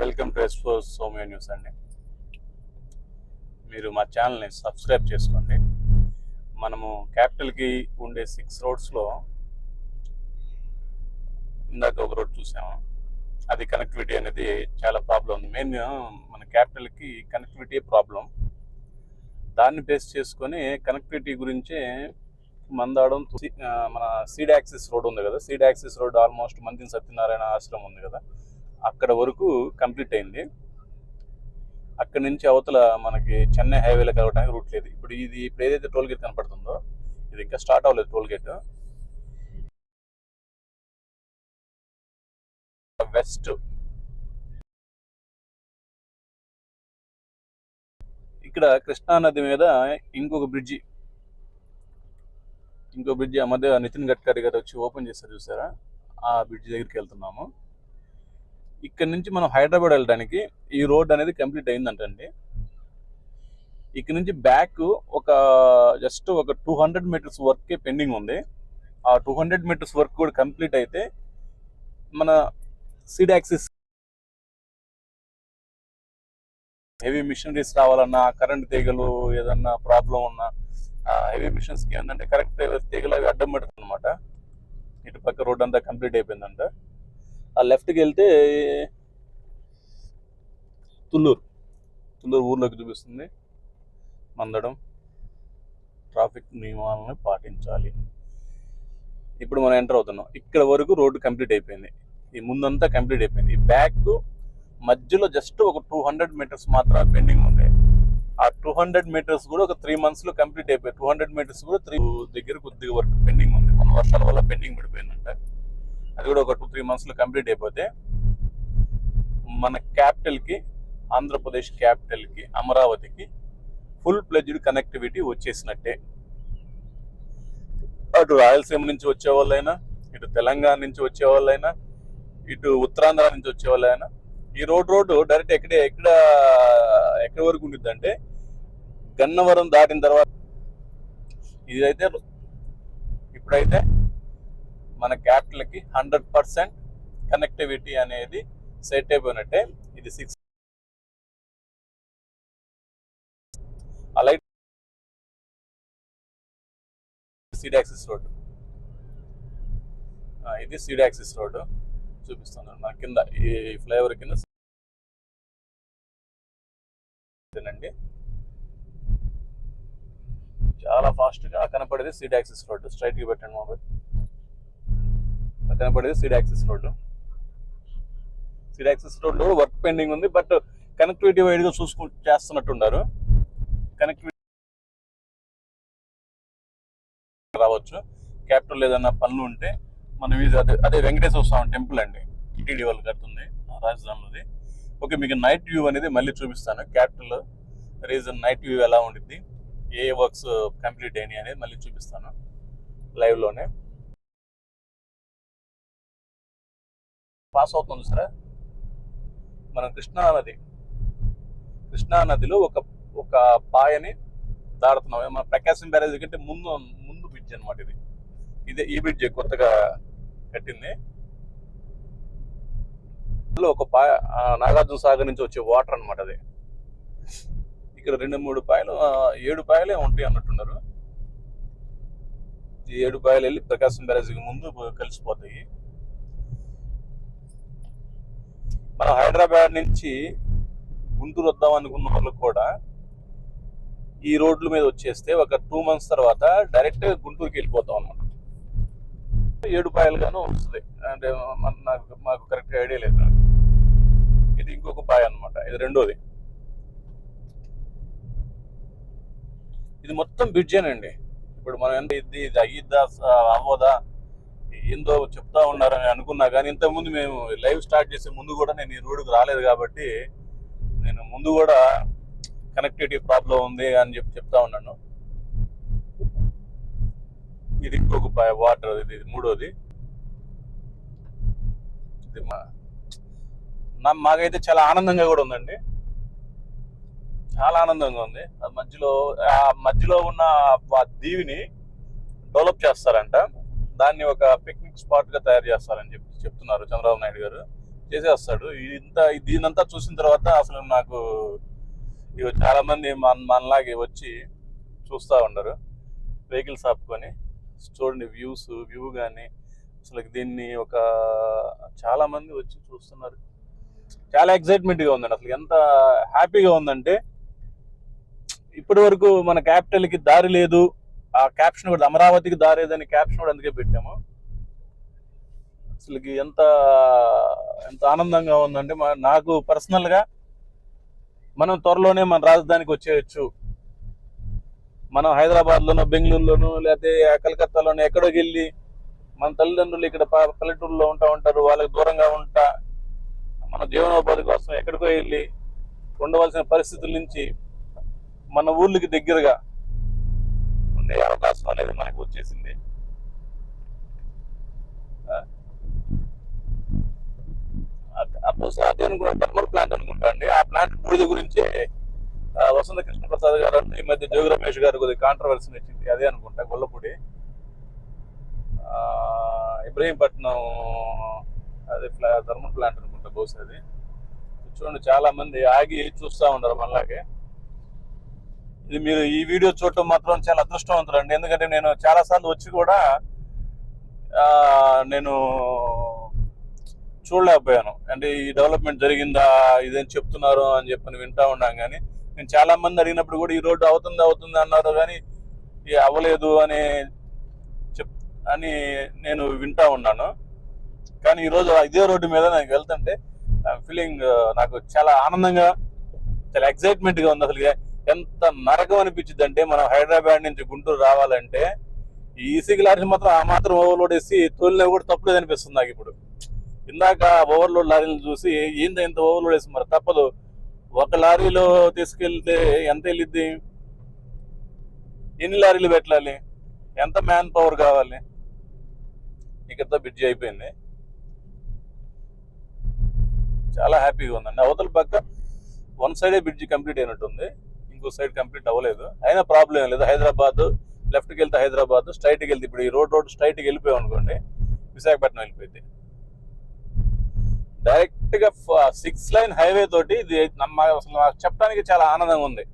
Welcome to S four సోమియో news అండి. మీరు మా ఛానల్ని సబ్స్క్రైబ్ చేసుకోండి. మనము క్యాపిటల్కి ఉండే సిక్స్ రోడ్స్లో ఇందాక ఒక రోడ్ చూసాము. అది కనెక్టివిటీ అనేది చాలా ప్రాబ్లం ఉంది. మెయిన్ మన క్యాపిటల్కి కనెక్టివిటీ ప్రాబ్లం దాన్ని బేస్ చేసుకొని కనెక్టివిటీ గురించే మందాడం మన సీడ్ యాక్సిస్ రోడ్ ఉంది కదా. సీడ్ యాక్సిస్ రోడ్ ఆల్మోస్ట్ మందిని సత్యనారాయణ ఆశ్రమం ఉంది కదా. అక్కడ వరకు కంప్లీట్ అయింది. అక్కడ నుంచి అవతల మనకి చెన్నై హైవేలో కలవడానికి రూట్ లేదు. ఇప్పుడు ఇది ఇప్పుడు ఏదైతే టోల్ గేట్ కనపడుతుందో ఇది ఇంకా స్టార్ట్ అవ్వలేదు టోల్ గేట్. వెస్ట్. ఇక్కడ కృష్ణా నది మీద ఇంకొక బ్రిడ్జి. ఇంకో బ్రిడ్జి ఆ మధ్య నితిన్ గడ్కరీ గారు వచ్చి ఓపెన్ చేస్తారు చూసారా? ఆ బ్రిడ్జి దగ్గరికి వెళ్తున్నాము. ఇక్కడ నుంచి మనం హైదరాబాద్ వెళ్ళడానికి ఈ రోడ్ అనేది కంప్లీట్ అయిందంటండి. ఇక్కడ నుంచి బ్యాక్ ఒక జస్ట్ ఒక టూ హండ్రెడ్ మీటర్స్ వర్కే పెండింగ్ ఉంది. ఆ టూ హండ్రెడ్ మీటర్స్ వర్క్ కూడా కంప్లీట్ అయితే మన సిడాక్సిస్ యాక్సిస్ హెవీ మిషనరీస్ రావాలన్నా కరెంట్ తీగలు ఏదన్నా ప్రాబ్లం ఉన్నా హెవీ మిషన్స్కి ఏంటంటే కరెక్ట్ తీగలు అవి అడ్డం పెడుతుంది అనమాట ఇటు పక్క రోడ్ అంతా కంప్లీట్ అయిపోయిందంట. ఆ లెఫ్ట్కి వెళ్తే తుళ్ళూరు తుళ్ళూరు ఊర్లోకి చూపిస్తుంది. మందడం. ట్రాఫిక్ నియమాలను పాటించాలి. ఇప్పుడు మనం ఎంటర్ అవుతున్నాం. ఇక్కడ వరకు రోడ్డు కంప్లీట్ అయిపోయింది. ఈ ముందంతా కంప్లీట్ అయిపోయింది. ఈ బ్యాక్ మధ్యలో జస్ట్ ఒక టూ హండ్రెడ్ మీటర్స్ మాత్రం పెండింగ్ ఉంది. ఆ టూ హండ్రెడ్ మీటర్స్ కూడా ఒక త్రీ మంత్స్లో కంప్లీట్ అయిపోయాయి టూ హండ్రెడ్ మీటర్స్ కూడా త్రీ దగ్గర కొద్దిగా వర్క్ పెండింగ్ ఉంది. మన వర్షాల వల్ల పెండింగ్ పడిపోయిందంట. అది కూడా ఒక టూ త్రీ మంత్స్లో కంప్లీట్ అయిపోతే మన క్యాపిటల్కి ఆంధ్రప్రదేశ్ క్యాపిటల్కి అమరావతికి ఫుల్ ప్లెజ్డ్ కనెక్టివిటీ వచ్చేసినట్టే. అటు రాయలసీమ నుంచి వచ్చే వాళ్ళైనా ఇటు తెలంగాణ నుంచి వచ్చే వాళ్ళైనా ఇటు ఉత్తరాంధ్ర నుంచి వచ్చే వాళ్ళైనా ఈ రోడ్ రోడ్డు డైరెక్ట్ ఎక్కడే ఎక్కడ ఎక్కడి వరకు ఉండిద్ది అంటే గన్నవరం దాటిన తర్వాత. ఇదైతే ఇప్పుడైతే మన క్యాపిటల్కి హండ్రెడ్ పర్సెంట్ కనెక్టివిటీ అనేది సెట్ అయిపోయినట్టే ఇది సిక్స్ ఆ లైట్ సీడ్ యాక్సిస్ రోడ్ ఇది సీడ్ యాక్సిస్ రోడ్ చూపిస్తున్నాను మన కింద ఈ ఫ్లైఓవర్ కింద ఇదేనండి చాలా ఫాస్ట్గా కనపడేది సీడ్ యాక్సిస్ రోడ్ స్ట్రైట్గా పెట్టండి మొబైల్. కనపడేది seed access road seed access work pending ఉంది బట్ కనెక్టివిటీ వైడ్గా చూసుకు చేస్తున్నట్టున్నారు. కనెక్టివిటీ రావచ్చు. క్యాపిటల్ ఏదన్నా పనులు ఉంటే మనం ఇది అదే అదే వెంకటేశ్వర స్వామి టెంపుల్ అండి. టీడీ వాళ్ళు కడుతుంది రాజధానిలోది. ఓకే మీకు నైట్ వ్యూ అనేది మళ్ళీ చూపిస్తాను. క్యాపిటల్ రీజన్ నైట్ వ్యూ ఎలా ఉండిద్ది ఏ వర్క్స్ కంప్లీట్ అయినాయి అనేది మళ్ళీ చూపిస్తాను. లైవ్లోనే పాస్ అవుతుంది సరే. మనం కృష్ణా నది కృష్ణా నదిలో ఒక ఒక పాయని దాడుతున్నాం మన ప్రకాశం బ్యారేజ్ కంటే ముందు ముందు బ్రిడ్జ్ అనమాట ఇది. ఇదే ఈ బ్రిడ్జ్ కొత్తగా కట్టింది. అందులో ఒక పాయ నాగార్జున సాగర్ నుంచి వచ్చే వాటర్ అన్నమాట అది. ఇక్కడ రెండు మూడు పాయలు ఏడు పాయలే ఉంటాయి అన్నట్టున్నారు. ఈ ఏడు పాయలు వెళ్ళి ప్రకాశం బ్యారేజ్కి ముందు కలిసిపోతాయి. మనం హైదరాబాద్ నుంచి గుంటూరు వద్దాం అనుకున్న వాళ్ళు కూడా ఈ రోడ్ల మీద వచ్చేస్తే ఒక టూ మంత్స్ తర్వాత డైరెక్ట్ గుంటూరుకి వెళ్ళిపోతాం అనమాట ఏడు పాయలుగానూ వస్తుంది. అంటే నాకు మాకు కరెక్ట్ ఐడియా లేదు ఇది ఇంకొక పాయ అన్నమాట. ఇది రెండోది. ఇది మొత్తం బ్రిడ్జేనండి ఇప్పుడు మనం ఎంత ఇది ఇది అయ్యిద్దా అవ్వదా? ఏందో చెప్తా ఉన్నారని అనుకున్నా కానీ ఇంతకుముందు మేము లైవ్ స్టార్ట్ చేసే ముందు కూడా నేను ఈ రోడ్డుకు రాలేదు కాబట్టి నేను ముందు కూడా కనెక్టివిటీ ప్రాబ్లం ఉంది అని చెప్పి చెప్తా ఉన్నాను. ఇది ఇంకొక వాటర్ ఇది మూడోది. ఇది మా నా మాకైతే చాలా ఆనందంగా కూడా ఉందండి. చాలా ఆనందంగా ఉంది. మధ్యలో ఆ మధ్యలో ఉన్న ఆ దీవిని డెవలప్ చేస్తారంట. దాన్ని ఒక పిక్నిక్ స్పాట్గా తయారు చేస్తారని చెప్పి చెప్తున్నారు చంద్రబాబు నాయుడు గారు. చేసేస్తాడు. ఇంత దీనంతా చూసిన తర్వాత అసలు నాకు ఇవి చాలా మంది మన మనలాగే వచ్చి చూస్తూ ఉండరు. వెహికల్స్ ఆపుకొని చూడండి వ్యూస్ వ్యూ కానీ అసలు దీన్ని ఒక చాలా మంది వచ్చి చూస్తున్నారు. చాలా ఎక్సైట్మెంట్గా ఉందండి. అసలు ఎంత హ్యాపీగా ఉందంటే ఇప్పటి వరకు మన క్యాపిటల్కి దారి లేదు. ఆ క్యాప్షన్ కూడా అమరావతికి దారేదని క్యాప్షన్ కూడా అందుకే పెట్టాము. అసలుకి ఎంత ఎంత ఆనందంగా ఉందంటే మా- నాకు పర్సనల్గా మనం త్వరలోనే మన రాజధానికి వచ్చేయచ్చు. మనం హైదరాబాద్లోనో బెంగళూరులోనో లేకపోతే కలకత్తాలోనో ఎక్కడికి వెళ్ళి మన తల్లిదండ్రులు ఇక్కడ పల్లెటూరులో ఉంటా ఉంటారు వాళ్ళకి దూరంగా ఉంటా మన జీవనోపాధి కోసం ఎక్కడికో వెళ్ళి ఉండవలసిన పరిస్థితుల నుంచి మన ఊర్లకి దగ్గరగా ఉండే అవకాశం అనేది మనకు వచ్చేసింది. అప్పుడు అది థర్మల్ ప్లాంట్ అనుకుంటా అండి. ఆ ప్లాంట్ బూడిద గురించి వసంత కృష్ణ ప్రసాద్ గారు ఈ మధ్య జోగి రమేష్ గారు కొద్దిగా కాంట్రవర్సీ వచ్చింది అదే అనుకుంటా గొల్లపూడి. ఇబ్రహీంపట్నం అదే ప్లా థర్మల్ ప్లాంట్ అనుకుంటా బహుశా అది. చూడండి చాలా మంది ఆగి చూస్తూ ఉన్నారు మనలాగే. ఇది మీరు ఈ వీడియో చూడటం మాత్రం చాలా అదృష్టవంతులు అండి ఎందుకంటే నేను చాలాసార్లు వచ్చి కూడా నేను చూడలేకపోయాను. అంటే ఈ డెవలప్మెంట్ జరిగిందా ఇదేం చెప్తున్నారు అని చెప్పని వింటా ఉన్నాం కానీ నేను చాలా మంది అడిగినప్పుడు కూడా ఈ రోడ్డు అవుతుంది అవుతుంది అన్నారు కానీ అవ్వలేదు అని చెప్ అని నేను వింటా ఉన్నాను. కానీ ఈరోజు ఇదే రోడ్డు మీద నాకు వెళ్తుంటే ఫీలింగ్ నాకు చాలా ఆనందంగా చాలా ఎక్సైట్మెంట్గా ఉంది అసలు ఎంత నరకం అనిపించింది అంటే మనం హైదరాబాద్ నుంచి గుంటూరు రావాలంటే ఈ ఈసీకి లారీస్ మాత్రం ఆ మాత్రం ఓవర్లోడ్ వేసి తోలినా కూడా తప్పులేదు అనిపిస్తుంది నాకు ఇప్పుడు. ఇందాక ఓవర్లోడ్ లారీలు చూసి ఏంది ఇంత ఓవర్లోడ్ వేసి? మరి తప్పదు. ఒక లారీలో తీసుకెళ్తే ఎంత వెళ్ళిద్ది? ఎన్ని లారీలు పెట్టాలి? ఎంత మ్యాన్ పవర్ కావాలి? ఇక్కడతో బిడ్జి అయిపోయింది. చాలా హ్యాపీగా ఉందండి. అవతల పక్క వన్ సైడే బ్రిడ్జి కంప్లీట్ అయినట్టుంది. ఇంకో సైడ్ కంప్లీట్ అవ్వలేదు. అయినా ప్రాబ్లం లేదు. హైదరాబాద్ లెఫ్ట్కి వెళ్తే హైదరాబాద్ స్ట్రైట్కి వెళ్తే ఇప్పుడు ఈ రోడ్ రోడ్ స్ట్రైట్కి వెళ్ళిపోయాం అనుకోండి విశాఖపట్నం వెళ్ళిపోయింది. డైరెక్ట్గా సిక్స్ లైన్ హైవే తోటి ఇది నమ్మ అసలు నాకు చెప్పడానికి చాలా ఆనందంగా ఉంది.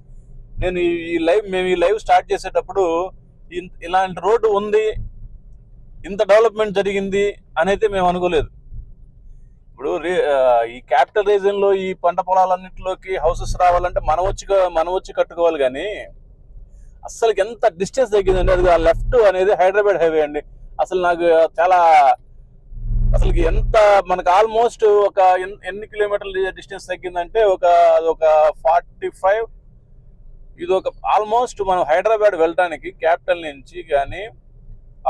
నేను ఈ- లైవ్ మేము ఈ లైవ్ స్టార్ట్ చేసేటప్పుడు ఇలాంటి రోడ్డు ఉంది ఇంత డెవలప్మెంట్ జరిగింది అనేది మేము అనుకోలేదు. ఇప్పుడు రే- ఈ క్యాపిటల్ రీజన్లో ఈ పంట పొలాలన్నింటిలోకి హౌసెస్ రావాలంటే మనం వచ్చి మనం వచ్చి కట్టుకోవాలి కానీ అసలు ఎంత డిస్టెన్స్ తగ్గిందండి. అది ఆ లెఫ్ట్ అనేది హైదరాబాద్ హైవే అండి. అసలు నాకు చాలా అసలు ఎంత మనకు ఆల్మోస్ట్ ఒక ఎన్ని కిలోమీటర్ల డిస్టెన్స్ తగ్గిందంటే ఒక ఒక ఫార్టీ ఫైవ్ ఇది ఒక ఆల్మోస్ట్ మనం హైదరాబాద్ వెళ్ళడానికి క్యాపిటల్ నుంచి కానీ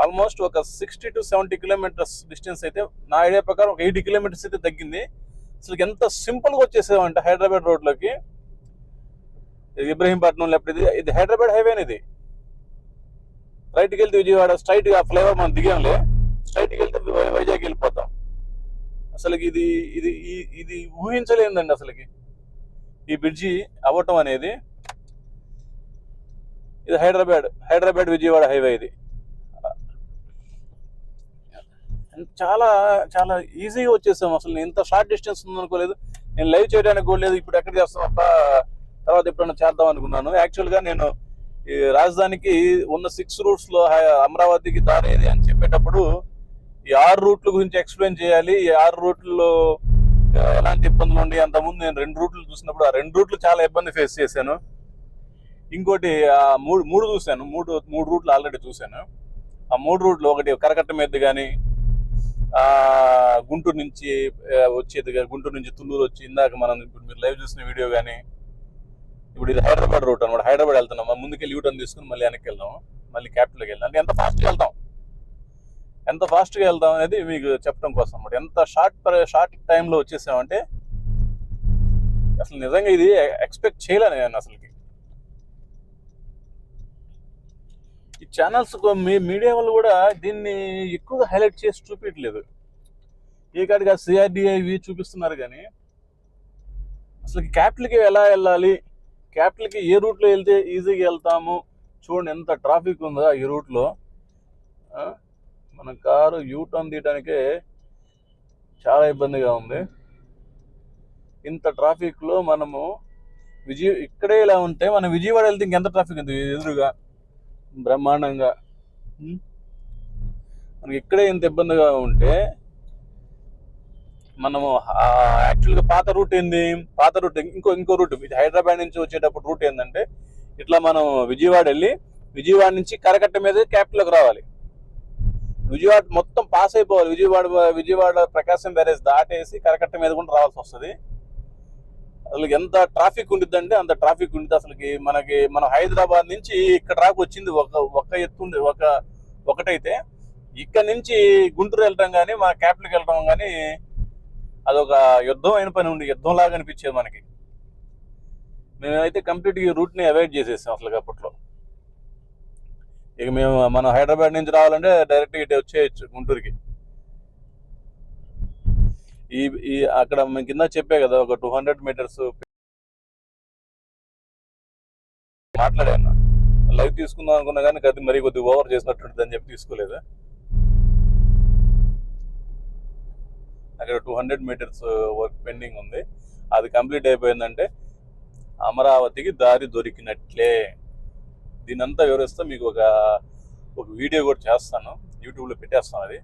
ఆల్మోస్ట్ ఒక sixty to seventy kilometers distance అయితే నా ఐడియా ప్రకారం ఒక ఎయిటీ కిలోమీటర్స్ అయితే తగ్గింది. అసలు ఎంత సింపుల్గా వచ్చేసామంటే హైదరాబాద్ రోడ్లోకి. ఇది ఇబ్రహీంపట్నం లేకపోతే ఇది ఇది హైదరాబాద్ హైవే ఇది. రైట్కి వెళ్తే విజయవాడ స్ట్రైట్గా ఫ్లైఓవర్ మనం దిగాంలే. స్ట్రైట్కి వెళ్తే వైజాగ్ వెళ్ళిపోతాం. అసలు ఇది ఇది ఇది ఊహించలేదండి అసలుకి. ఈ బ్రిడ్జి అవ్వటం అనేది. ఇది హైదరాబాద్ హైదరాబాద్ విజయవాడ హైవే ఇది. చాలా చాలా ఈజీగా వచ్చేసాం అసలు. నేను ఇంత షార్ట్ డిస్టెన్స్ ఉందనుకోలేదు నేను లైవ్ చేయడానికి కూడా లేదు. ఇప్పుడు ఎక్కడ చేస్తాం? అబ్బా తర్వాత ఎప్పుడైనా చేద్దాం అనుకున్నాను. యాక్చువల్గా నేను ఈ రాజధానికి ఉన్న సిక్స్ రూట్స్లో అమరావతికి దారి ఏది అని చెప్పేటప్పుడు ఈ ఆరు రూట్ల గురించి ఎక్స్ప్లెయిన్ చేయాలి. ఈ ఆరు రూట్లలో ఎలాంటి ఇబ్బందులు ఉండి అంతకుముందు నేను రెండు రూట్లు చూసినప్పుడు ఆ రెండు రూట్లు చాలా ఇబ్బంది ఫేస్ చేశాను. ఇంకోటి ఆ మూడు మూడు చూశాను. మూడు మూడు రూట్లు ఆల్రెడీ చూశాను. ఆ మూడు రూట్లు ఒకటి కరకట్ట మీద కానీ గుంటూరు నుంచి వచ్చేది గుంటూరు నుంచి తుళ్ళూరు వచ్చి ఇందాక మనం ఇప్పుడు మీరు లైవ్ చూసిన వీడియో కానీ ఇప్పుడు ఇది హైదరాబాద్ రూట్ అనమాట హైదరాబాద్ వెళ్తున్నాం. మనం ముందుకెళ్ళి యూటర్న్ తీసుకుని మళ్ళీ వెనక్కి వెళ్దాం. మళ్ళీ క్యాపిటల్కి వెళ్దాం. అంటే ఎంత ఫాస్ట్గా వెళ్తాం? ఎంత ఫాస్ట్గా వెళ్దాం అనేది మీకు చెప్పడం కోసం అనమాట ఎంత షార్ట్ షార్ట్ టైంలో వచ్చేసామంటే అసలు నిజంగా ఇది ఎక్స్పెక్ట్ చేయలేను నేను అసలు ఈ ఛానల్స్ మీ మీడియా వాళ్ళు కూడా దీన్ని ఎక్కువగా హైలైట్ చేసి చూపించట్లేదు ఏ కాడిగా సిఆర్డిఐవి చూపిస్తున్నారు కానీ అసలు క్యాపిటల్కి ఎలా వెళ్ళాలి క్యాపిటల్కి ఏ రూట్లో వెళ్తే ఈజీగా వెళ్తాము చూడండి ఎంత ట్రాఫిక్ ఉందో ఈ రూట్లో మన కారు యూటర్న్ తీయడానికే చాలా ఇబ్బందిగా ఉంది. ఇంత ట్రాఫిక్లో మనము విజయ ఇక్కడే ఇలా ఉంటే మనం విజయవాడ వెళ్తే ఇంకెంత ట్రాఫిక్ ఉంది ఎదురుగా? బ్రహ్మాండంగా? మనకి ఇక్కడే ఇంత ఇబ్బందిగా ఉంటే మనము యాక్చువల్గా పాత రూట్ ఏంది? పాత రూట్ ఇంకో ఇంకో రూట్. హైదరాబాద్ నుంచి వచ్చేటప్పుడు రూట్ ఏంటంటే ఇట్లా మనం విజయవాడ వెళ్ళి విజయవాడ నుంచి కరకట్ట మీద క్యాపిటల్కి రావాలి. విజయవాడ మొత్తం పాస్ అయిపోవాలి. విజయవాడ విజయవాడ ప్రకాశం బ్యారేజ్ దాటేసి కరకట్ట మీద కూడా రావాల్సి వస్తుంది. అసలు ఎంత ట్రాఫిక్ ఉండిద్దంటే అంత ట్రాఫిక్ ఉండిద్ది అసలుకి. మనకి మనం హైదరాబాద్ నుంచి ఇక్కడ రాకు వచ్చింది ఒక ఒక ఎత్తు ఉంది ఒక ఒకటైతే ఇక్కడ నుంచి గుంటూరు వెళ్ళటం కానీ మన క్యాపిటల్కి వెళ్ళడం కానీ అదొక యుద్ధం అయిన పని ఉండి యుద్ధం లాగా అనిపించేది మనకి. మేమైతే కంప్లీట్గా ఈ రూట్ని అవాయిడ్ చేసేసాం అసలు అప్పట్లో. ఇక మేము మనం హైదరాబాద్ నుంచి రావాలంటే డైరెక్ట్ ఇటు వచ్చేయచ్చు గుంటూరుకి. ఈ ఈ అక్కడ కింద చెప్పే కదా ఒక టూ హండ్రెడ్ మీటర్స్ మాట్లాడాను. లైవ్ తీసుకుందాం అనుకున్నా కానీ అది మరీ కొద్దిగా ఓవర్ చేసినట్టుంది అని చెప్పి తీసుకోలేదు? అక్కడ two hundred meters work pending ఉంది. అది కంప్లీట్ అయిపోయిందంటే అమరావతికి దారి దొరికినట్లే. దీనంతా వివరిస్తే మీకు ఒక ఒక వీడియో కూడా చేస్తాను. యూట్యూబ్లో పెట్టేస్తాను అది.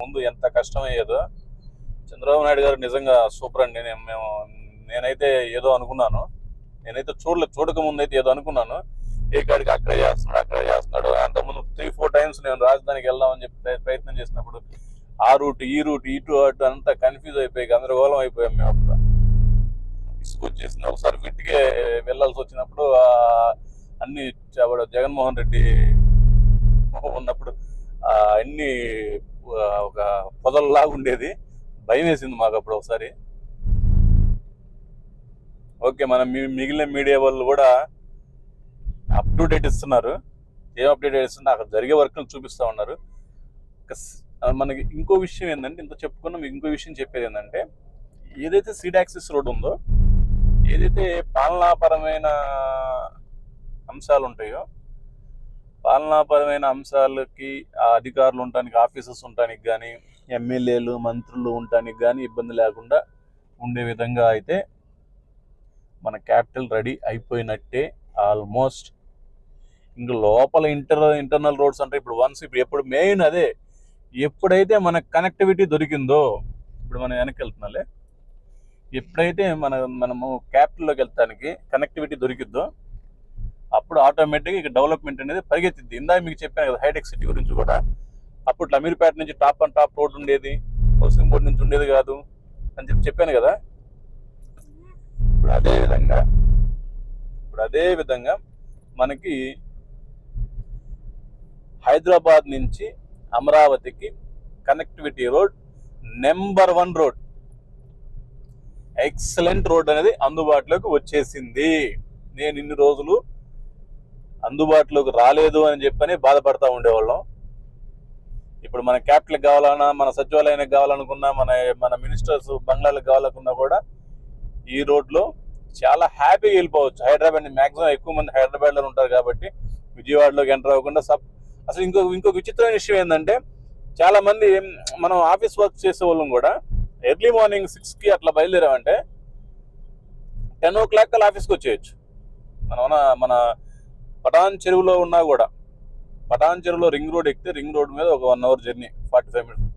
ముందు ఎంత కష్టమయ్యేదో చంద్రబాబు నాయుడు గారు నిజంగా సూపర్ అండి. నేను మేము నేనైతే ఏదో అనుకున్నాను. నేనైతే చూడలేదు చూడక ముందు అయితే ఏదో అనుకున్నాను. ఏ కాడికి అక్కడే చేస్తున్నాడు అక్కడే చేస్తున్నాడు. అంతకుముందు త్రీ ఫోర్ టైమ్స్ నేను రాజధానికి వెళ్దామని చెప్పి ప్రయత్నం చేసినప్పుడు ఆ రూట్ ఈ రూట్ ఇటు అటు అంతా కన్ఫ్యూజ్ అయిపోయి గందరగోళం అయిపోయాం మేము అప్పుడు. తీసుకొచ్చేసింది. ఒకసారి వీటికే వెళ్ళాల్సి వచ్చినప్పుడు అన్ని జగన్మోహన్ రెడ్డి ఉన్నప్పుడు అన్ని ఒక పొదల్లాగా ఉండేది. భయం వేసింది మాకు అప్పుడు ఒకసారి. ఓకే మనం మీ- మిగిలిన మీడియా వాళ్ళు కూడా అప్ టు డేట్ ఇస్తున్నారు. ఏం అప్డేట్ ఇస్తున్నా అక్కడ జరిగే వర్క్లు చూపిస్తూ ఉన్నారు. మనకి ఇంకో విషయం ఏంటంటే ఇంత చెప్పుకున్నాం ఇంకో విషయం చెప్పేది ఏంటంటే ఏదైతే సీడాక్సిస్ రోడ్ ఉందో ఏదైతే పాలనాపరమైన అంశాలు ఉంటాయో పాలనాపరమైన అంశాలకి అధికారులు ఉండటానికి ఆఫీసర్స్ ఉండటానికి కానీ ఎమ్మెల్యేలు మంత్రులు ఉండటానికి కానీ ఇబ్బంది లేకుండా ఉండే విధంగా అయితే మన క్యాపిటల్ రెడీ అయిపోయినట్టే ఆల్మోస్ట్. ఇంకా లోపల ఇంటర్ ఇంటర్నల్ రోడ్స్ అంటే ఇప్పుడు వన్స్ ఇప్పుడు ఎప్పుడు మెయిన్ అదే. ఎప్పుడైతే మన కనెక్టివిటీ దొరికిందో ఇప్పుడు మనం వెనక్కి వెళ్తున్నాలే ఎప్పుడైతే మన మనము క్యాపిటల్లోకి వెళ్తానికి కనెక్టివిటీ దొరికిద్దో అప్పుడు ఆటోమేటిక్గా ఇక డెవలప్మెంట్ అనేది పరిగెత్తింది ఇందాక మీకు చెప్పాను కదా హైటెక్ సిటీ గురించి కూడా. అప్పుడు అమీర్పేట నుంచి టాప్ అండ్ టాప్ రోడ్ ఉండేది. హౌసింగ్ బోర్డ్ నుంచి ఉండేది కాదు అని చెప్పి చెప్పాను కదా. ఇప్పుడు అదే విధంగా ఇప్పుడు అదే విధంగా మనకి హైదరాబాద్ నుంచి అమరావతికి connectivity road number one road excellent road అనేది అందుబాటులోకి వచ్చేసింది. నేను ఇన్ని రోజులు అందుబాటులోకి రాలేదు అని చెప్పని బాధపడతా ఉండేవాళ్ళం. ఇప్పుడు మన క్యాపిటల్కి కావాలన్నా మన సచివాలయానికి కావాలనుకున్నా మన మన మినిస్టర్స్ బంగ్లాలకు కావాలనుకున్నా కూడా ఈ రోడ్లో చాలా హ్యాపీగా వెళ్ళిపోవచ్చు. హైదరాబాద్ మ్యాక్సిమం ఎక్కువ మంది హైదరాబాద్లో ఉంటారు కాబట్టి విజయవాడలోకి ఎంటర్ అవ్వకుండా సబ్ అసలు ఇంకో ఇంకొక విచిత్రమైన విషయం ఏంటంటే చాలా మంది మనం ఆఫీస్ వర్క్ చేసే వాళ్ళం కూడా ఎర్లీ మార్నింగ్ సిక్స్కి అట్లా బయలుదేరామంటే టెన్ ఓ క్లాక్ కల్లా ఆఫీస్కి వచ్చేయచ్చు. మనం మన- మన పటాన్ చెరువులో ఉన్నా కూడా పటాన్ చెరువులో రింగ్ రోడ్ ఎక్కితే రింగ్ రోడ్ మీద ఒక one hour journey forty five minutes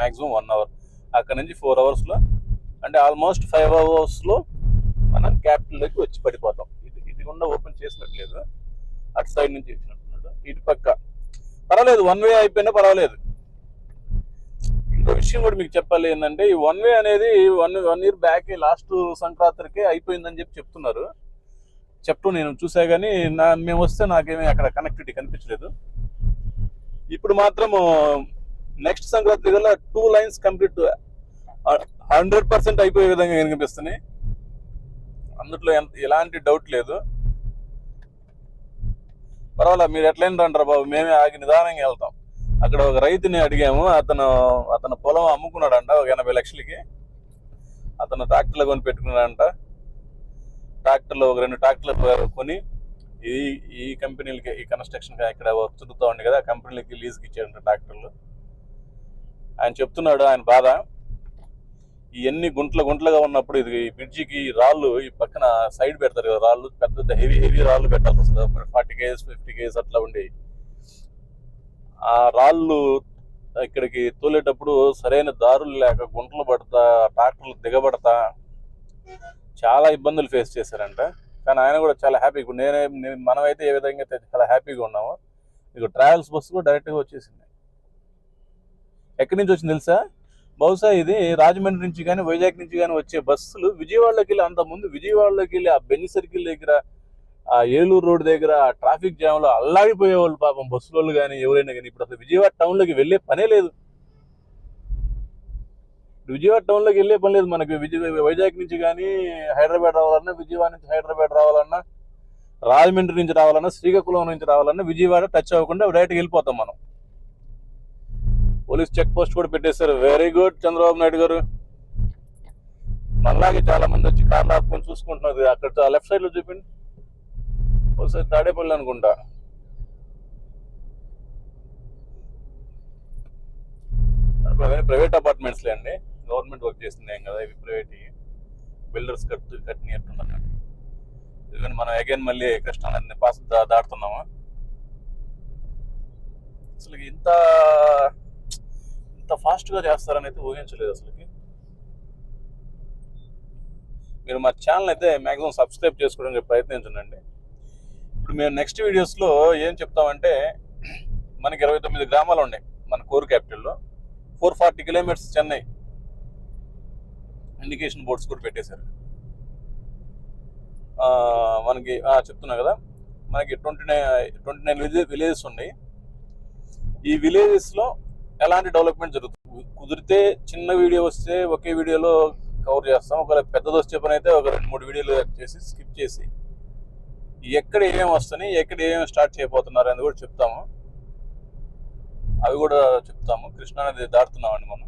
maximum one hour. అక్కడ నుంచి ఫోర్ అవర్స్లో అంటే ఆల్మోస్ట్ ఫైవ్ అవర్స్లో మనం క్యాపిటల్లోకి వచ్చి పడిపోతాం. ఇటు ఇటు గుండా ఓపెన్ చేసినట్లేదు. అటు సైడ్ నుంచి వచ్చినట్టున్నాడు. ఇటు పక్క. పర్వాలేదు వన్ వే అయిపోయినా పర్వాలేదు. ఇంకో విషయం కూడా మీకు చెప్పాలి ఏంటంటే ఈ వన్ వే అనేది one one year back last సంక్రాంతికే అయిపోయిందని చెప్పి చెప్తున్నారు. చెప్తూ నేను చూసా కానీ నా మేము వస్తే నాకేమీ అక్కడ కనెక్టివిటీ కనిపించలేదు. ఇప్పుడు మాత్రము నెక్స్ట్ సంక్రాంతి కల్లా two lines complete hundred percent అయిపోయే విధంగా కనిపిస్తున్నాయి. అందులో ఎంత ఎలాంటి డౌట్ లేదు. పర్వాలేదు మీరు ఎట్లయినా రండి బాబు మేమే ఆగి నిదానంగా వెళ్తాం. అక్కడ ఒక రైతుని అడిగాము అతను అతను పొలం అమ్ముకున్నాడంట ఒక ఎనభై లక్షలకి. అతను ట్రాక్టర్లో కొని పెట్టుకున్నాడంట. ట్రాక్టర్లు ఒక రెండు ట్రాక్టర్లు కొని ఈ ఈ కంపెనీలకి ఈ కన్స్ట్రక్షన్ ఇక్కడ వర్క్ జరుగుతూ ఉంది కదా ఆ కంపెనీలకి లీజ్కి ఇచ్చాడంట ట్రాక్టర్లు. ఆయన చెప్తున్నాడు ఆయన బాధ ఇవన్నీ గుంట్ల గుంట్లుగా ఉన్నప్పుడు ఇది ఈ బ్రిడ్జికి రాళ్ళు ఈ పక్కన సైడ్ పెడతారు కదా రాళ్ళు పెద్ద హెవీ హెవీ రాళ్ళు పెట్టాల్సి వస్తుంది. ఫార్టీ కేజెస్ ఫిఫ్టీ కేజెస్ అట్లా ఉండి. ఆ రాళ్ళు ఇక్కడికి తోలేటప్పుడు సరైన దారులు లేక గుంటలు పడతా ట్రాక్టర్లు దిగబడతా చాలా ఇబ్బందులు ఫేస్ చేశారంట. కానీ ఆయన కూడా చాలా హ్యాపీగా ఇప్పుడు నేనే నేను మనమైతే ఏ విధంగా అయితే చాలా హ్యాపీగా ఉన్నామో ఇక ట్రావెల్స్ బస్సు కూడా డైరెక్ట్గా వచ్చేసింది. ఎక్కడి నుంచి వచ్చింది తెలుసా? బహుశా ఇది రాజమండ్రి నుంచి కానీ వైజాగ్ నుంచి కానీ వచ్చే బస్సులు విజయవాడలోకి వెళ్ళి అంత ముందు విజయవాడలోకి వెళ్ళి ఆ బెన్ని సర్కిల్ దగ్గర ఆ ఏలూరు రోడ్ దగ్గర ఆ ట్రాఫిక్ జామ్లో అల్లాడిపోయేవాళ్ళు పాపం బస్సు కానీ ఎవరైనా కానీ. ఇప్పుడు అసలు విజయవాడ టౌన్లోకి వెళ్ళే పనే లేదు. విజయవాడ టౌన్లోకి వెళ్ళే పని లేదు మనకి. విజయ వైజాగ్ నుంచి కానీ హైదరాబాద్ రావాలన్నా విజయవాడ నుంచి హైదరాబాద్ రావాలన్నా రాజమండ్రి నుంచి రావాలన్నా శ్రీకాకుళం నుంచి రావాలన్నా విజయవాడ టచ్ అవ్వకుండా డైరెక్ట్గా వెళ్ళిపోతాం మనం. పోలీస్ చెక్ పోస్ట్ కూడా పెట్టేశారు. వెరీ గుడ్ చంద్రబాబు నాయుడు గారు. మనలాగే చాలా మంది వచ్చి కార్లు ఆపుకొని చూసుకుంటున్నారు. అక్కడ లెఫ్ట్ సైడ్లో చూపిండి ఒకసారి తాడేపల్లి అనుకుంటా. ప్రైవేట్ అపార్ట్మెంట్స్లే అండి. గవర్నమెంట్ వర్క్ చేసింది ఏం కదా ఇవి ప్రైవేట్ బిల్డర్స్ కట్ కట్టినట్టున్నారు ఎందుకంటే మనం అగైన్ మళ్ళీ కృష్ణానదిని పాస్ దా- దాటుతున్నాము? అసలు ఇంత ఇంత ఫాస్ట్గా చేస్తారని అయితే ఊహించలేదు అసలుకి. మీరు మా ఛానల్ అయితే మ్యాక్సిమం సబ్స్క్రైబ్ చేసుకోవడానికి ప్రయత్నించండి ఇప్పుడు మేము నెక్స్ట్ వీడియోస్లో ఏం చెప్తామంటే మనకి ఇరవై తొమ్మిది గ్రామాలు ఉన్నాయి మన core క్యాపిటల్లో four forty kilometers Chennai. Indication boards కూడా పెట్టేశారు. మనకి చెప్తున్నా కదా మనకి twenty nine twenty nine villages ఉన్నాయి. ఈ విలేజెస్లో ఎలాంటి డెవలప్మెంట్ జరుగుతుంది? కుదిరితే చిన్న వీడియో వస్తే ఒకే వీడియోలో కవర్ చేస్తాం. ఒకవేళ పెద్దది వచ్చే పని అయితే ఒక రెండు మూడు వీడియోలు చేసి స్కిప్ చేసి ఎక్కడ ఏమేమి వస్తున్నాయి ఎక్కడ ఏమేమి స్టార్ట్ చేయబోతున్నారు అని కూడా చెప్తాము. అవి కూడా చెప్తాము. కృష్ణానది దాటుతున్నామండి మనం.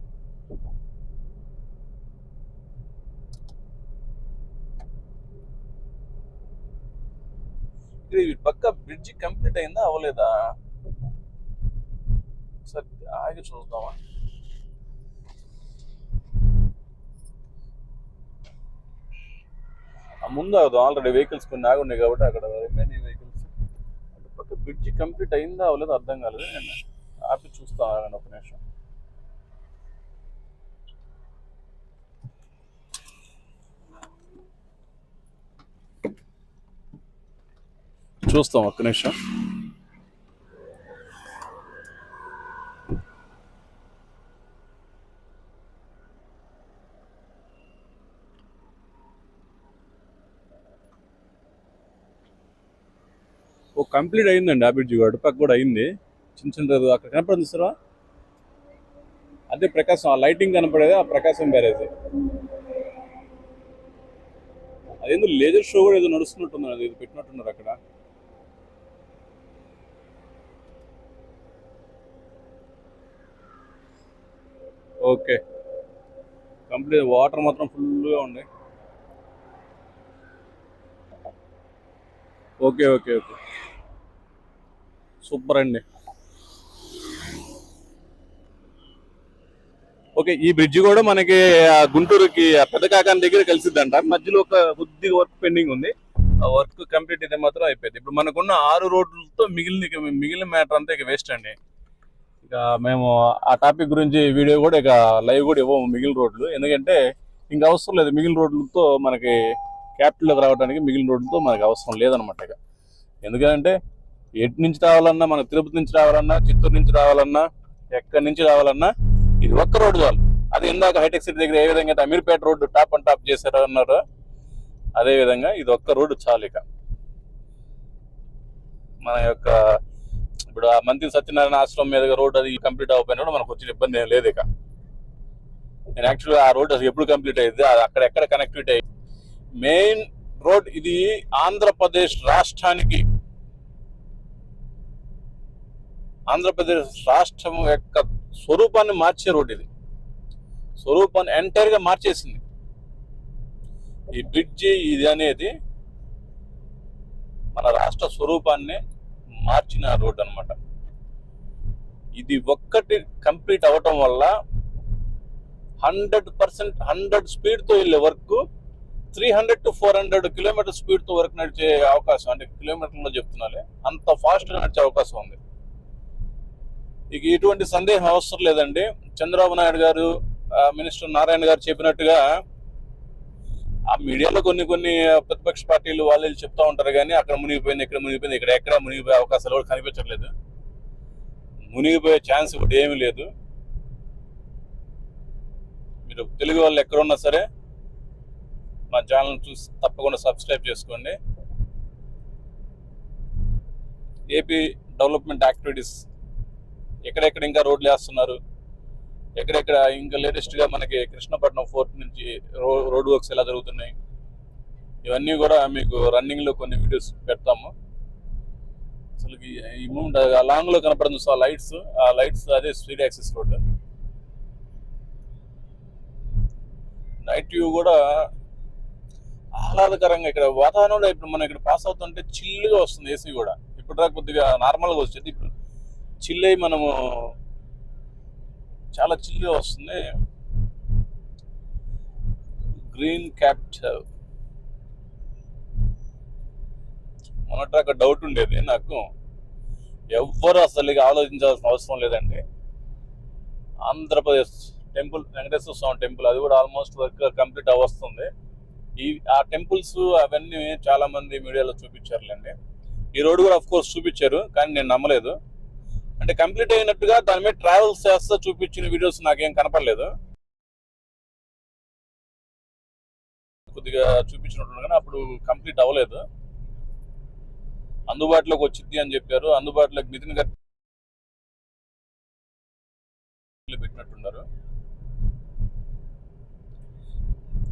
ఇక్కడ పక్క బ్రిడ్జి కంప్లీట్ అయిందా? అవ్వలేదా? సరే ఆగి చూద్దామా? ముందు అవుదాం ఆల్రెడీ వెహికల్స్ కొన్ని ఆగున్నాయి కాబట్టి అక్కడ రిమైనింగ్ వెహికల్స్ అటు పక్క బ్రిడ్జి కంప్లీట్ అయిందా? అవ్వలేదా? అర్థం కాలేదు. నేను ఆపి చూస్తాను ఆగండి ఒక నిమిషం. చూస్తాం ఒక్క నిమిషం. ఓ కంప్లీట్ అయిందండి ఆ గారు. పక్క కూడా అయింది. చిన్న చిన్న అక్కడ కనపడింది సార్. అదే ప్రకాశం ఆ లైటింగ్ కనపడేది ఆ ప్రకాశం బ్యారేజ్. అదేందో లేజర్ షో కూడా ఏదో నడుస్తున్నట్టున్నారు అది పెట్టినట్టున్నారు అక్కడ. ఓకే. కంప్లీట్ వాటర్ మాత్రం ఫుల్గా ఉంది. Okay okay okay. సూపర్ అండి. ఓకే ఈ బ్రిడ్జ్ కూడా మనకి ఆ గుంటూరుకి పెద్ద కాకాని దగ్గర కలిసిద్దంట. మధ్యలో ఒక కొద్దిగా వర్క్ పెండింగ్ ఉంది. ఆ వర్క్ కంప్లీట్ అయితే మాత్రం అయిపోయింది. ఇప్పుడు మనకున్న ఆరు రోడ్లతో మిగిలిన మిగిలిన మ్యాటర్ అంతా ఇక వేస్ట్ అండి. ఇక మేము ఆ టాపిక్ గురించి వీడియో కూడా ఇక లైవ్ కూడా ఇవ్వము మిగిలిన రోడ్లు. ఎందుకంటే ఇంకా అవసరం లేదు. మిగిలిన రోడ్లతో మనకి క్యాపిటల్లోకి రావడానికి మిగిలిన రోడ్లతో మనకి అవసరం లేదనమాట ఇక. ఎందుకంటే ఎటు నుంచి రావాలన్నా మనకు తిరుపతి నుంచి రావాలన్నా చిత్తూరు నుంచి రావాలన్నా ఎక్కడి నుంచి రావాలన్నా ఇది ఒక్క రోడ్డు చాలు. అది ఇందాక హైటెక్ సిటీ దగ్గర ఏ విధంగా అయితే Ameerpet road top and top చేశారు అన్నారు అదేవిధంగా ఇది ఒక్క రోడ్డు చాలు ఇక. మన యొక్క ఇప్పుడు ఆ మంత్రి సత్యనారాయణ ఆశ్రమం మీదుగా రోడ్ అది కంప్లీట్ అవ్వకపోయినా కూడా మనకు వచ్చిన ఇబ్బంది ఏం లేదు ఇక. నేను యాక్చువల్గా ఆ రోడ్ అసలు ఎప్పుడు కంప్లీట్ అయ్యింది? అది అక్కడ ఎక్కడ కనెక్టివిటీ అయ్యింది? మెయిన్ రోడ్ ఇది ఆంధ్రప్రదేశ్ రాష్ట్రానికి. ఆంధ్రప్రదేశ్ రాష్ట్రం యొక్క స్వరూపాన్ని మార్చే రోడ్ ఇది. స్వరూపాన్ని ఎంటైర్గా మార్చేసింది. ఈ బ్రిడ్జి ఇది అనేది మన రాష్ట్ర స్వరూపాన్ని మార్చిన రోడ్ అన్నమాట. ఇది ఒక్కటి కంప్లీట్ అవ్వటం వల్ల హండ్రెడ్ పర్సెంట్ హండ్రెడ్ స్పీడ్తో వెళ్ళే work three hundred to four hundred kilometer స్పీడ్తో వర్క్ నడిచే అవకాశం అంటే కిలోమీటర్లో చెప్తున్నాలే అంత ఫాస్ట్గా నడిచే అవకాశం ఉంది. ఇక ఎటువంటి సందేహం అవసరం లేదండి. చంద్రబాబు నాయుడు గారు మినిస్టర్ నారాయణ గారు చెప్పినట్టుగా ఆ మీడియాలో కొన్ని కొన్ని ప్రతిపక్ష పార్టీలు వాళ్ళు చెప్తా ఉంటారు కానీ అక్కడ మునిగిపోయింది ఇక్కడ మునిగిపోయింది ఇక్కడ ఎక్కడ మునిగిపోయే అవకాశాలు కూడా కనిపించట్లేదు. మునిగిపోయే ఛాన్స్ ఇప్పుడు ఏమీ లేదు. మీరు తెలుగు వాళ్ళు ఎక్కడున్నా సరే మా ఛానల్ చూసి తప్పకుండా సబ్స్క్రైబ్ చేసుకోండి. ఏపీ డెవలప్మెంట్ యాక్టివిటీస్ ఎక్కడెక్కడ ఇంకా రోడ్లు వేస్తున్నారు? ఎక్కడెక్కడ ఇంకా లేటెస్ట్గా మనకి కృష్ణపట్నం ఫోర్ట్ నుంచి రోడ్ వర్క్స్ ఎలా జరుగుతున్నాయి? ఇవన్నీ కూడా మీకు రన్నింగ్లో కొన్ని వీడియోస్ పెడతాము. అసలు ఈ- మూమెంట్ ఆ లాంగ్లో కనపడుతుంది సో లైట్స్ ఆ లైట్స్ అదే speed access road night view కూడా ఆహ్లాదకరంగా ఇక్కడ వాతావరణంలో ఇప్పుడు మనం ఇక్కడ పాస్ అవుతుంటే చిల్లుగా వస్తుంది ఏసీ కూడా. ఇప్పుడు కొద్దిగా నార్మల్గా వచ్చేది. ఇప్పుడు చిల్ అయి మనము చాలా చిల్లుగా వస్తుంది. గ్రీన్ క్యాప్చర్ మొన్నటి ఒక డౌట్ ఉండేది నాకు. ఎవ్వరు అసలు ఇక ఆలోచించాల్సిన అవసరం లేదండి. ఆంధ్రప్రదేశ్ టెంపుల్ వెంకటేశ్వర స్వామి టెంపుల్ అది కూడా ఆల్మోస్ట్ వర్క్ కంప్లీట్ అవస్తుంది ఈ ఆ టెంపుల్స్ అవన్నీ చాలా మంది మీడియాలో చూపించారులేండి. ఈ రోడ్డు కూడా అఫ్ కోర్స్ చూపించారు కానీ నేను నమ్మలేదు. అంటే కంప్లీట్ అయినట్టుగా దాని మీద ట్రావెల్స్ చేస్తా చూపించిన వీడియోస్ నాకేం కనపడలేదు. కొద్దిగా చూపించినట్టు కానీ అప్పుడు కంప్లీట్ అవ్వలేదు. అందుబాటులోకి వచ్చింది అని చెప్పారు. అందుబాటులోకి నితిన్ గారు పెట్టినట్టున్నారు.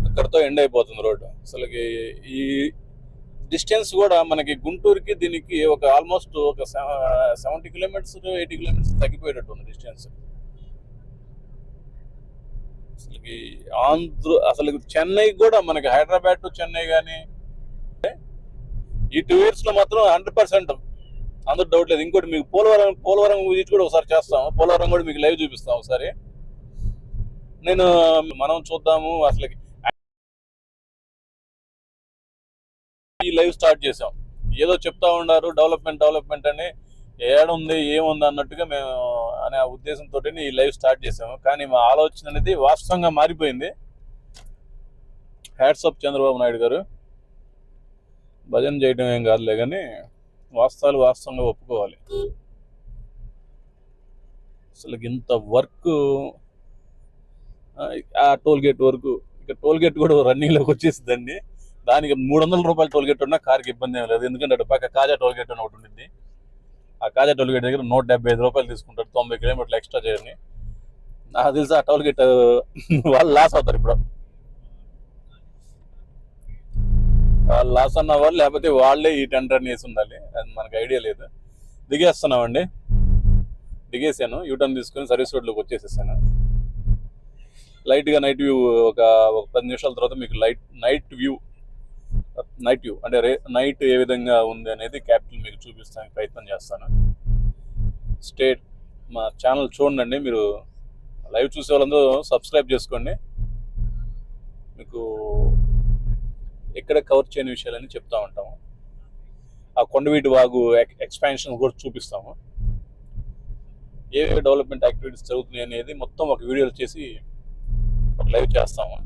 అక్కడతో ఎండ్ అయిపోతుంది రోడ్డు. అసలుకి ఈ డిస్టెన్స్ కూడా మనకి గుంటూరుకి దీనికి ఒక ఆల్మోస్ట్ ఒక సెవెంటీ కిలోమీటర్స్ ఎయిటీ కిలోమీటర్స్ తగ్గిపోయేటట్టు ఉంది డిస్టెన్స్ అసలుకి ఆంధ్ర అసలు చెన్నై కూడా మనకి హైదరాబాద్ టు చెన్నై కానీ ఈ టూ ఇయర్స్లో మాత్రం హండ్రెడ్ పర్సెంట్ అందరు డౌట్ లేదు. ఇంకోటి మీకు పోలవరం పోలవరం విజిట్ కూడా ఒకసారి చేస్తాము. పోలవరం కూడా మీకు లైవ్ చూపిస్తాం ఒకసారి. నేను మనం చూద్దాము. అసలు ఈ లైవ్ స్టార్ట్ చేసాం ఏదో చెప్తా ఉన్నారు డెవలప్మెంట్ డెవలప్మెంట్ అని. ఏడుంది ఏముంది అన్నట్టుగా మేము అనే ఉద్దేశంతో ఈ లైవ్ స్టార్ట్ చేసాము కానీ మా ఆలోచన అనేది వాస్తవంగా మారిపోయింది. హ్యాట్సప్ చంద్రబాబు నాయుడు గారు. భజన చేయడం ఏం కాదులే కానీ వాస్తవాలు వాస్తవంగా ఒప్పుకోవాలి. అసలు ఇంత వర్క్ ఆ టోల్ గేట్ వరకు ఇక టోల్ గేట్ కూడా రన్నింగ్లోకి వచ్చేసిందండి. దానికి మూడు వందల రూపాయల టోల్గేట్ ఉన్నా కార్కి ఇబ్బంది ఏం లేదు. ఎందుకంటే అటు పక్క కాజా టోల్గేట్ అని ఒకటి ఉంటుంది ఆ కాజా టోల్గేట్ దగ్గర నూట డెబ్బై ఐదు రూపాయలు తీసుకుంటారు. తొంభై కిలోమీటర్లు ఎక్స్ట్రా చేయని నాకు తెలిసి ఆ టోల్గేట్ వాళ్ళు లాస్ అవుతారు ఇప్పుడు. వాళ్ళు లాస్ అన్న వాళ్ళు లేకపోతే వాళ్ళే ఈ టెండర్ వేసి ఉండాలి. అది మనకు ఐడియా లేదు. దిగేస్తున్నామండి. దిగేసాను. యూటర్న్ తీసుకుని సర్వీస్ రోడ్లోకి వచ్చేసేసాను. లైట్గా నైట్ వ్యూ ఒక పది నిమిషాల తర్వాత మీకు light night view night view అంటే రే నైట్ ఏ విధంగా ఉంది అనేది క్యాపిటల్ మీకు చూపిస్తానికి ప్రయత్నం చేస్తాను. స్టేట్ మా ఛానల్ చూడండి మీరు లైవ్ చూసే వాళ్ళందరూ సబ్స్క్రైబ్ చేసుకోండి. మీకు ఎక్కడ కవర్ చేయని విషయాలని చెప్తా ఉంటాము. ఆ కొండవీటి వాగు ఎక్స్పాన్షన్ కూడా చూపిస్తాము. ఏ డెవలప్మెంట్ యాక్టివిటీస్ జరుగుతున్నాయి అనేది మొత్తం ఒక వీడియోలు చేసి ఒక లైవ్ చేస్తాము.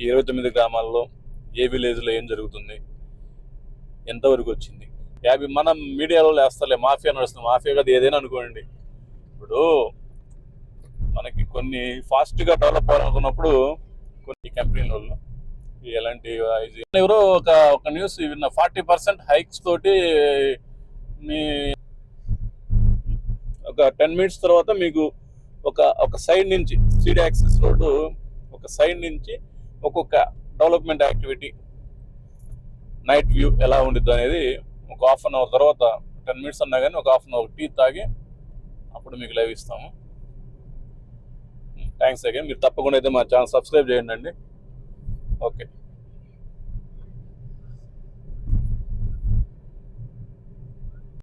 ఈ ఇరవై తొమ్మిది గ్రామాల్లో ఏ విలేజ్లో ఏం జరుగుతుంది? ఎంతవరకు వచ్చింది? యాభై మనం మీడియాలో వేస్తలే మాఫియా నడుస్తుంది. మాఫియా కదా ఏదైనా అనుకోండి. ఇప్పుడు మనకి కొన్ని ఫాస్ట్గా డెవలప్ అవ్వాలనుకున్నప్పుడు కొన్ని కంపెనీల వల్ల ఎలాంటి ఎవరో ఒక ఒక న్యూస్ విన్న ఫార్టీ పర్సెంట్ హైక్స్ తోటి మీ ఒక టెన్ మినిట్స్ తర్వాత మీకు ఒక ఒక సైడ్ నుంచి సీడ్ యాక్సెస్ రోడ్డు ఒక సైడ్ నుంచి ఒక్కొక్క డెవలప్మెంట్ యాక్టివిటీ నైట్ వ్యూ ఎలా ఉండిద్ది అనేది ఒక హాఫ్ అన్ అవర్ తర్వాత టెన్ మినిట్స్ అన్నా కానీ ఒక హాఫ్ అన్ అవర్ టీ తాగి అప్పుడు మీకు లైవ్ ఇస్తాము. Thanks again. మీరు తప్పకుండా అయితే మా ఛానల్ సబ్స్క్రైబ్ చేయండి అండి. ఓకే.